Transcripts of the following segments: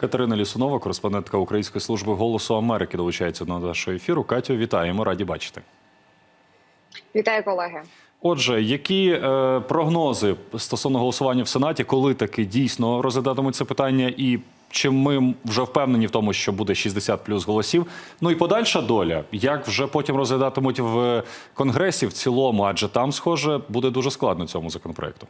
Катерина Лісунова, кореспондентка Української служби голосу Америки, долучається до нашого ефіру. Катю, вітаємо, раді бачити. Вітаю, колеги. Отже, які е, прогнози стосовно голосування в Сенаті, коли таки дійсно розглядатимуть це питання, і чи ми вже впевнені в тому, що буде 60 плюс голосів? Ну і подальша доля, як вже потім розглядатимуть в Конгресі в цілому, адже там, схоже, буде дуже складно цьому законопроекту.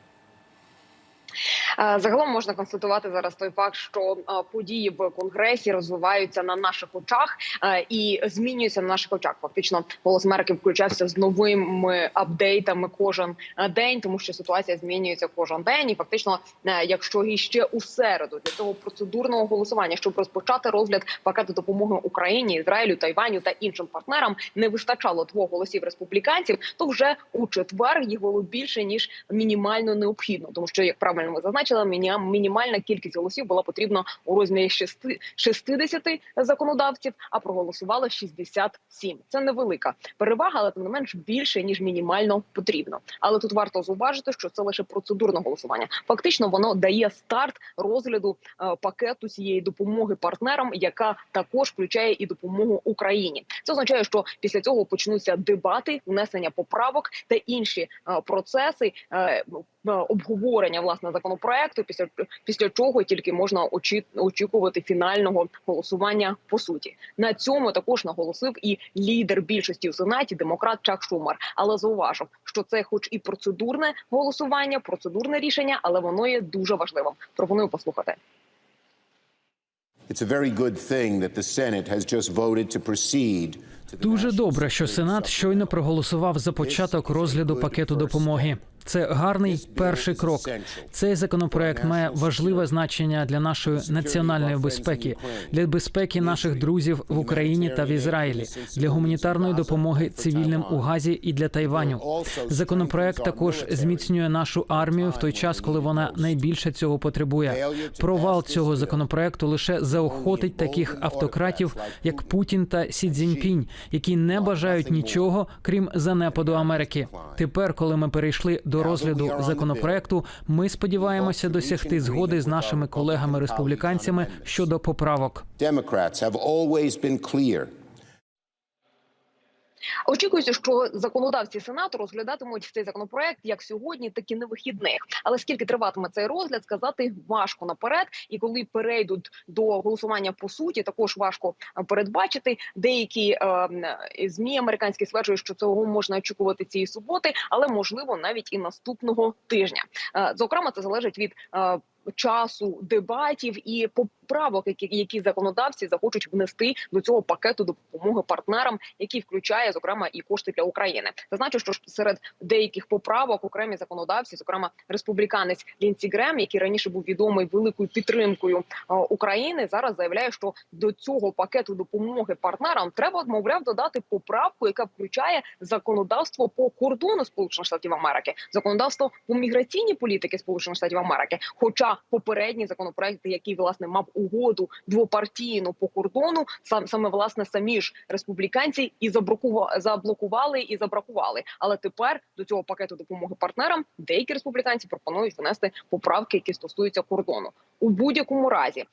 Е, Загалом можна констатувати зараз той факт, що е, події в конгресі розвиваються на наших очах е, і змінюються на наших очах. Фактично, голос Америки включався з новими апдейтами кожен день, тому що ситуація змінюється кожен день. І фактично, якщо іще у середу для цього процедурного голосування, щоб розпочати розгляд пакету допомоги Україні, Ізраїлю, Тайваню та іншим партнерам, не вистачало двох голосів республіканців, то вже у четвер їх було більше ніж мінімально необхідно, тому що як правильно ви зазначили, міні- мінімальна кількість голосів була потрібна у розмірі 6 60 законодавців, а проголосувало 67. Це невелика перевага, але тим не менш більше ніж мінімально потрібно. Але тут варто зауважити, що це лише процедурне голосування. Фактично, воно дає старт розгляду е, пакету цієї допомоги партнерам, яка також включає і допомогу Україні. Це означає, що після цього почнуться дебати, внесення поправок та інші е, процеси. е, Обговорення власне законопроекту, після після чого тільки можна очі, очікувати фінального голосування по суті. На цьому також наголосив і лідер більшості в сенаті, демократ Чак Шумар. Але зауважив, що це, хоч і процедурне голосування, процедурне рішення, але воно є дуже важливим. Пропоную послухати. It's a very good thing that the Senate has just voted to proceed Дуже добре, що Сенат щойно проголосував за початок розгляду пакету допомоги. Це гарний перший крок. Цей законопроект має важливе значення для нашої національної безпеки, для безпеки наших друзів в Україні та в Ізраїлі, для гуманітарної допомоги цивільним у Газі і для Тайваню. Законопроект також зміцнює нашу армію в той час, коли вона найбільше цього потребує. Провал цього законопроекту лише заохотить таких автократів, як Путін та Сі Цзіньпінь, які не бажають нічого крім занепаду Америки. Тепер, коли ми перейшли до розгляду законопроекту, ми сподіваємося досягти згоди з нашими колегами-республіканцями щодо поправок. Очікується, що законодавці сенату розглядатимуть цей законопроект як сьогодні, так і на вихідних. Але скільки триватиме цей розгляд, сказати важко наперед. І коли перейдуть до голосування по суті, також важко е, передбачити. Деякі е, змі американські стверджують, що цього можна очікувати цієї суботи, але можливо навіть і наступного тижня. Е, зокрема, це залежить від. е, Часу дебатів і поправок, які, які законодавці захочуть внести до цього пакету допомоги партнерам, який включає зокрема і кошти для України. Зазначу, що серед деяких поправок окремі законодавці, зокрема республіканець Лінсі Грем, який раніше був відомий великою підтримкою е, України, зараз заявляє, що до цього пакету допомоги партнерам треба, мовляв, додати поправку, яка включає законодавство по кордону Сполучених Штатів Америки, законодавство по міграційній політики Сполучених Штатів Америки. Хоча попередній законопроект, який власне мав угоду двопартійну по кордону, сам саме власне самі ж республіканці і заблокували і забракували. Але тепер до цього пакету допомоги партнерам деякі республіканці пропонують внести поправки, які стосуються кордону. У будь-якому разі е,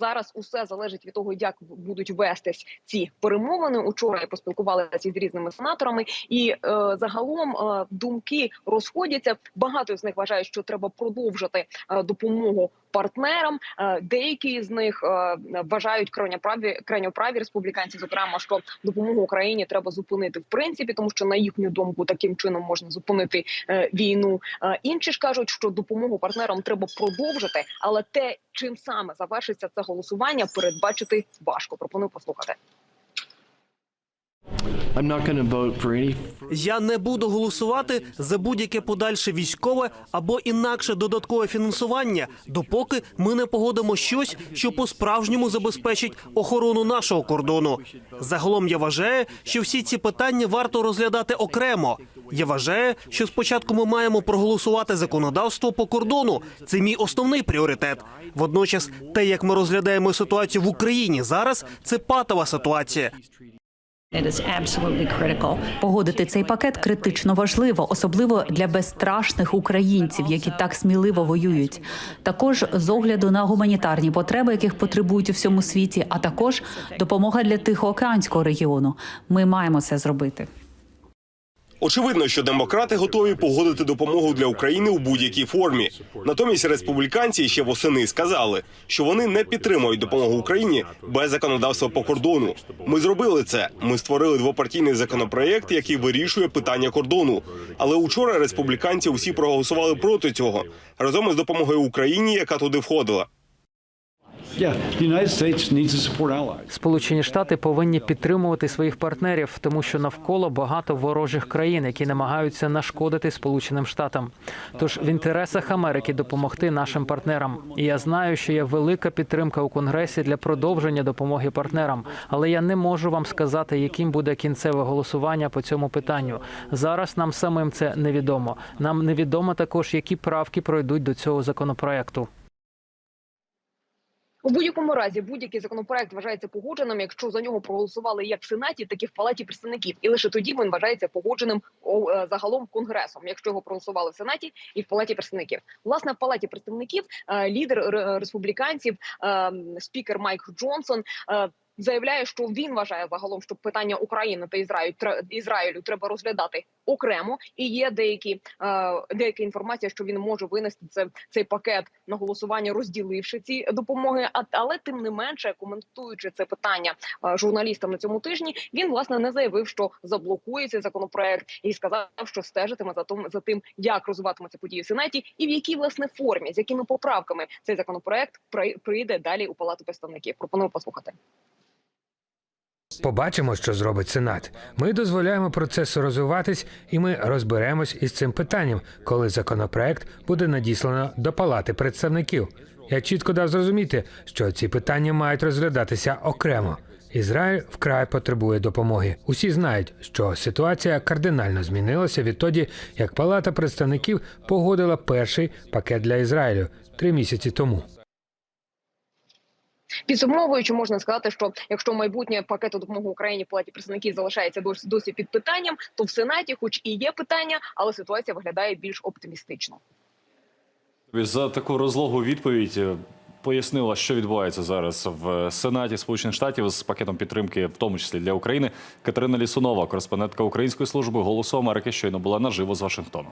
зараз усе залежить від того, як будуть вестись ці перемовини. Учора я поспілкувалася з різними сенаторами, і е, загалом е, думки розходяться. Багато з них вважають, що треба продовжити е, допомогу партнерам. Е, Деякі з них е, вважають крайньоправі крайньоправі республіканці, зокрема, що допомогу Україні треба зупинити в принципі, тому що на їхню думку таким чином можна зупинити е, війну. Е, Інші ж кажуть, що допомогу партнерам треба продовжити, але те, чим саме завершиться це голосування, передбачити важко. Пропоную послухати. I'm Я не буду голосувати за будь-яке подальше військове або інакше додаткове фінансування, допоки ми не погодимо щось, що по-справжньому забезпечить охорону нашого кордону. Загалом я вважаю, що всі ці питання варто розглядати окремо. Я вважаю, що спочатку ми маємо проголосувати законодавство по кордону. Це мій основний пріоритет. Водночас, те, як ми розглядаємо ситуацію в Україні зараз, це патова ситуація. Погодити цей пакет критично важливо, особливо для безстрашних українців, які так сміливо воюють. Також з огляду на гуманітарні потреби, яких потребують у всьому світі, а також допомога для Тихоокеанського регіону. Ми маємо це зробити. Очевидно, що демократи готові погодити допомогу для України у будь-якій формі. Натомість республіканці ще восени сказали, що вони не підтримують допомогу Україні без законодавства по кордону. Ми зробили це. Ми створили двопартійний законопроєкт, який вирішує питання кордону. Але учора республіканці усі проголосували проти цього разом із допомогою Україні, яка туди входила. Сполучені Штати повинні підтримувати своїх партнерів, тому що навколо багато ворожих країн, які намагаються нашкодити Сполученим Штатам. Тож в інтересах Америки допомогти нашим партнерам. І я знаю, що є велика підтримка у Конгресі для продовження допомоги партнерам. Але я не можу вам сказати, яким буде кінцеве голосування по цьому питанню. Зараз нам самим це невідомо. Нам невідомо також, які правки пройдуть до цього законопроекту. У будь-якому разі будь-який законопроект вважається погодженим, якщо за нього проголосували як в сенаті, так і в палаті представників, і лише тоді він вважається погодженим е, загалом конгресом, якщо його проголосували в сенаті і в палаті представників. Власне, в палаті представників е, лідер республіканців, е, спікер Майк Джонсон. Заявляє, що він вважає загалом, що питання України та Ізраїлю Ізраїлю треба розглядати окремо, і є деякі е, деяка інформація, що він може винести це цей пакет на голосування, розділивши ці допомоги. А але тим не менше, коментуючи це питання е, журналістам на цьому тижні, він власне не заявив, що заблокує цей законопроект, і сказав, що стежитиме за тим, за тим, як розвиватимуться події в сенаті, і в якій власне формі, з якими поправками цей законопроект при- прийде далі у палату представників. Пропоную послухати. Побачимо, що зробить Сенат. Ми дозволяємо процесу розвиватись, і ми розберемось із цим питанням, коли законопроект буде надіслано до Палати представників. Я чітко дав зрозуміти, що ці питання мають розглядатися окремо. Ізраїль вкрай потребує допомоги. Усі знають, що ситуація кардинально змінилася відтоді, як Палата представників погодила перший пакет для Ізраїлю три місяці тому. Підсумовуючи, можна сказати, що якщо майбутнє пакету допомоги Україні в палаті представників залишається досі, досі під питанням, то в сенаті, хоч і є питання, але ситуація виглядає більш оптимістично. За таку розлогу відповідь е, пояснила, що відбувається зараз в Сенаті Сполучених Штатів з пакетом підтримки, в тому числі для України. Катерина Лісунова, кореспондентка Української служби Голосу Америки, щойно була наживо з Вашингтону.